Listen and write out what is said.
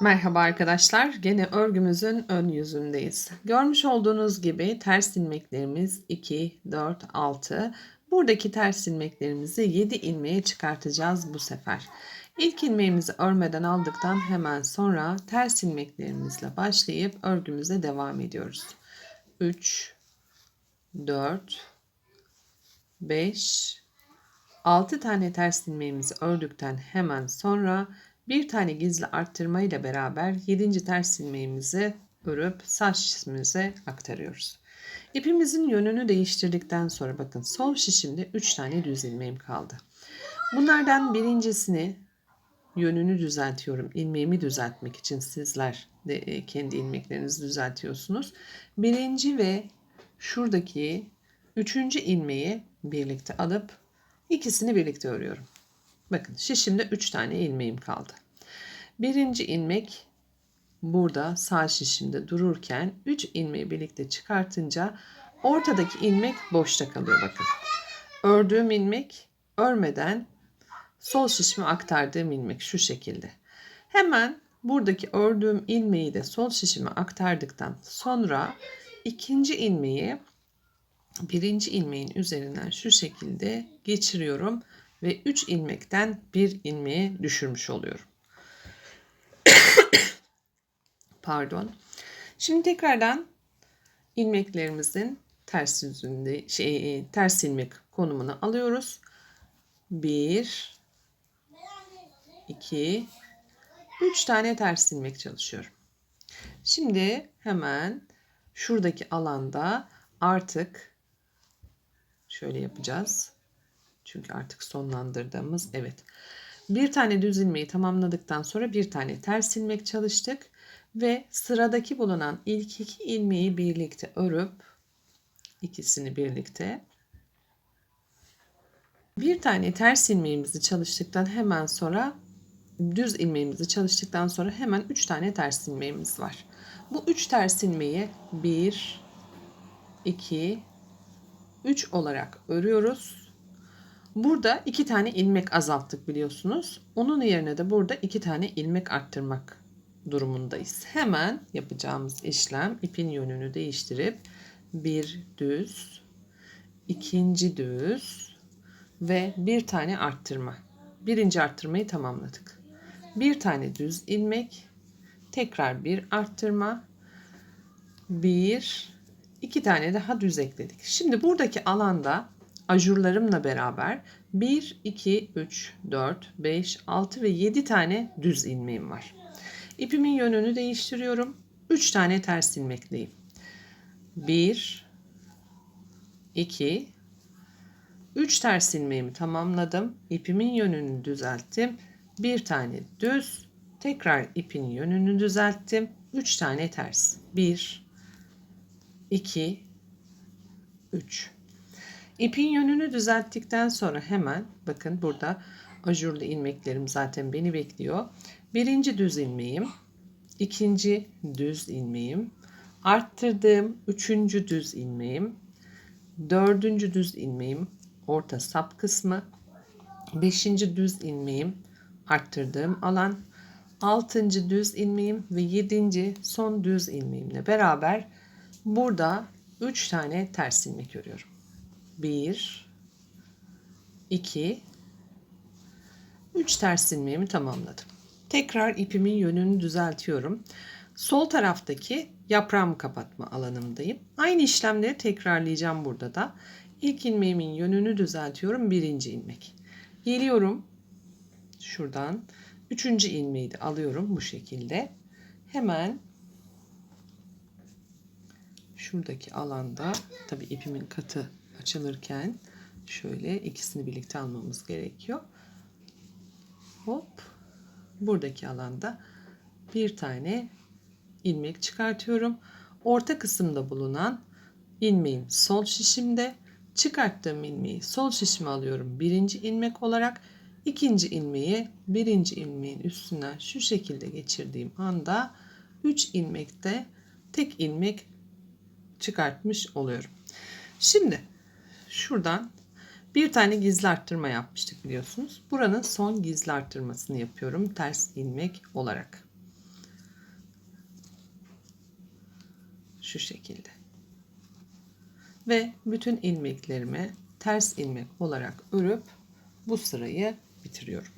Merhaba arkadaşlar. Gene örgümüzün ön yüzündeyiz. Görmüş olduğunuz gibi ters ilmeklerimiz 2, 4, 6. Buradaki ters ilmeklerimizi 7 ilmeğe çıkartacağız bu sefer. İlk ilmeğimizi örmeden aldıktan hemen sonra ters ilmeklerimizle başlayıp örgümüze devam ediyoruz. 3, 4, 5, 6 tane ters ilmeğimizi ördükten hemen sonra bir tane gizli arttırma ile beraber 7. ters ilmeğimizi örüp saç şişimize aktarıyoruz. İpimizin yönünü değiştirdikten sonra bakın sol şişimde 3 tane düz ilmeğim kaldı. Bunlardan birincisini yönünü düzeltiyorum. İlmeğimi düzeltmek için sizler de e, kendi ilmeklerinizi düzeltiyorsunuz. Birinci ve şuradaki üçüncü ilmeği birlikte alıp ikisini birlikte örüyorum. Bakın şişimde 3 tane ilmeğim kaldı. Birinci ilmek burada sağ şişimde dururken 3 ilmeği birlikte çıkartınca ortadaki ilmek boşta kalıyor bakın. Ördüğüm ilmek örmeden sol şişime aktardığım ilmek şu şekilde. Hemen buradaki ördüğüm ilmeği de sol şişime aktardıktan sonra ikinci ilmeği birinci ilmeğin üzerinden şu şekilde geçiriyorum ve 3 ilmekten 1 ilmeğe düşürmüş oluyorum. Pardon. Şimdi tekrardan ilmeklerimizin ters yüzünde şey e, ters ilmek konumunu alıyoruz. 1 2 3 tane ters ilmek çalışıyorum. Şimdi hemen şuradaki alanda artık şöyle yapacağız. Çünkü artık sonlandırdığımız evet. Bir tane düz ilmeği tamamladıktan sonra bir tane ters ilmek çalıştık ve sıradaki bulunan ilk iki ilmeği birlikte örüp ikisini birlikte bir tane ters ilmeğimizi çalıştıktan hemen sonra düz ilmeğimizi çalıştıktan sonra hemen 3 tane ters ilmeğimiz var. Bu 3 ters ilmeği 1 2 3 olarak örüyoruz. Burada iki tane ilmek azalttık biliyorsunuz. Onun yerine de burada iki tane ilmek arttırmak durumundayız. Hemen yapacağımız işlem ipin yönünü değiştirip bir düz, ikinci düz ve bir tane arttırma. Birinci arttırmayı tamamladık. Bir tane düz ilmek, tekrar bir arttırma, bir, iki tane daha düz ekledik. Şimdi buradaki alanda ajurlarımla beraber 1, 2, 3, 4, 5, 6 ve 7 tane düz ilmeğim var. İpimin yönünü değiştiriyorum. 3 tane ters ilmekleyim. 1, 2, 3 ters ilmeğimi tamamladım. İpimin yönünü düzelttim. Bir tane düz. Tekrar ipin yönünü düzelttim. 3 tane ters. 1, 2, 3. İpin yönünü düzelttikten sonra hemen bakın burada ajurlu ilmeklerim zaten beni bekliyor. Birinci düz ilmeğim, ikinci düz ilmeğim, arttırdığım üçüncü düz ilmeğim, dördüncü düz ilmeğim, orta sap kısmı, beşinci düz ilmeğim, arttırdığım alan, altıncı düz ilmeğim ve yedinci son düz ilmeğimle beraber burada üç tane ters ilmek örüyorum. 1 2 3 ters ilmeğimi tamamladım. Tekrar ipimin yönünü düzeltiyorum. Sol taraftaki yaprağımı kapatma alanımdayım. Aynı işlemleri tekrarlayacağım burada da. İlk ilmeğimin yönünü düzeltiyorum. Birinci ilmek. Geliyorum. Şuradan. Üçüncü ilmeği de alıyorum bu şekilde. Hemen şuradaki alanda tabi ipimin katı açılırken şöyle ikisini birlikte almamız gerekiyor. Hop buradaki alanda bir tane ilmek çıkartıyorum. Orta kısımda bulunan ilmeğim sol şişimde çıkarttığım ilmeği sol şişime alıyorum. Birinci ilmek olarak ikinci ilmeği birinci ilmeğin üstünden şu şekilde geçirdiğim anda 3 ilmekte tek ilmek çıkartmış oluyorum. Şimdi şuradan bir tane gizli arttırma yapmıştık biliyorsunuz. Buranın son gizli arttırmasını yapıyorum ters ilmek olarak. Şu şekilde. Ve bütün ilmeklerimi ters ilmek olarak örüp bu sırayı bitiriyorum.